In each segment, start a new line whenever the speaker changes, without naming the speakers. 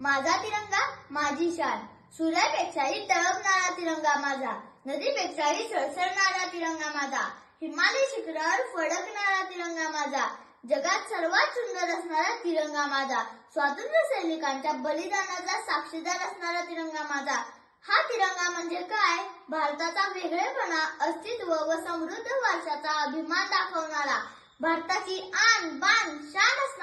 माझा तिरंगा माझी शान. सूर्यापेक्षाही तळपणारा तिरंगा माझा. नदीपेक्षाही सळसळणारा तिरंगा माझा. हिमालय शिखरावर फडकणारा तिरंगा माझा. जगात सर्वात सुंदर असणारा तिरंगा माझा. स्वातंत्र्य सैनिकांच्या बलिदानाचा साक्षीदार असणारा तिरंगा माझा. हा तिरंगा म्हणजे काय? भारताचा वेगळेपणा अस्तित्व व समृद्ध वारशाचा अभिमान दाखवणारा. भारताची आन बाण शान असणारा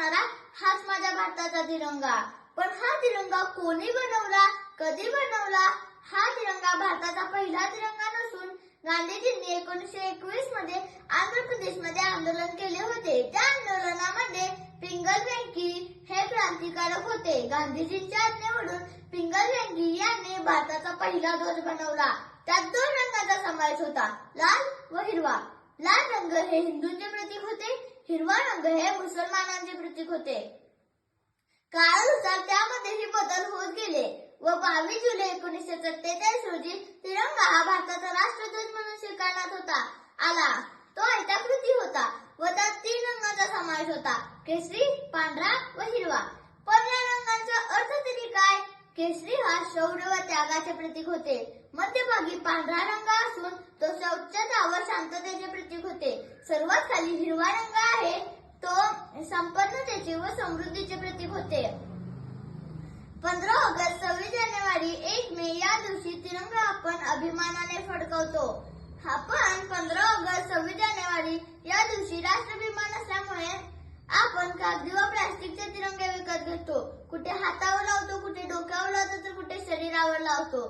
हाच माझ्या भारताचा तिरंगा. पण हा तिरंगा कोणी बनवला कधी बनवला? हा तिरंगा भारताचा पहिला तिरंगा नसून गांधीजींनी एकोणीसशे एकवीसमध्ये आंध्र प्रदेशमध्ये आंदोलन केले होते. त्या आंदोलनामध्ये पिंगल व्यंकी हे क्रांतिकारक होते. गांधीजींच्या आज्ञेवरून पिंगल व्यंकी यांनी भारताचा पहिला ध्वज बनवला. त्यात दोन रंगाचा समावेश होता लाल व हिरवा. लाल रंग हे हिंदूंचे प्रतीक होते हिरवा रंग हे मुसलमानांचे प्रतीक होते. काळानुसार त्यामध्येही बदल होत गेले व बावीस जुलै एकोणीसशे सत्तेचाळीस रोजी तिरंगा हा भारताचा राष्ट्रध्वज म्हणून स्वीकारण्यात होता आला. तो आयताकृती होता व त्यात तीन रंगांचा समावेश होता केसरी पांढरा व हिरवा. पण या रंगांचा अर्थ केसरी हा शौर्य व त्यागाचे प्रतीक होते. मध्यभागी पांढरा रंग असून तो शौचाचा व शांततेचे प्रतीक होते. सर्वात खाली हिरवा रंग आहे तो संपन्नतेचे व समृद्धीचे प्रतीक होते. पंधरा ऑगस्ट सव्वीस जानेवारी एक मे या दिवशी तिरंगा आपण अभिमानाने फडकवतो. आपण पंधरा ऑगस्ट सव्वीस जानेवारी या दिवशी राष्ट्राभिमान असल्यामुळे आपण कागदी व प्लास्टिकचे तिरंगे विकत घेतो. कुठे हातावर लावतो कुठे डोक्यावर लावतो कुठे शरीरावर लावतो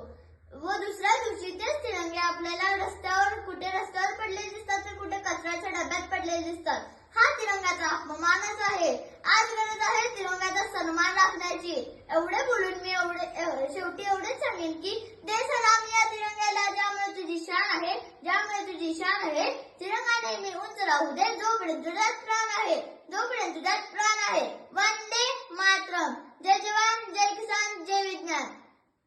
व दुसऱ्या दिवशी तेच तिरंगे आपल्याला रस्त्यावर कुठे रस्त्यावर पडले दिसतात तर कुठे कचऱ्याच्या डब्यात पडले दिसतात. हा तिरंगाचा अपमानच आहे. आज गरज आहे तिरंगाचा सन्मान राखण्याची. एवढे बोलून मी एवढे शेवटी एवढेच सांगेन की दे सलाम या तिरंग्याला ज्यामुळे तुझी शान आहे ज्यामुळे तुझी शान आहे तिरंगा नेहमी उंच राहू दे जोपर्यंत तुझ्यात प्राण आहे जोपर्यंत तुझ्यात प्राण आहे. वंदे मातरम. जय जवान जय किसान जय विज्ञान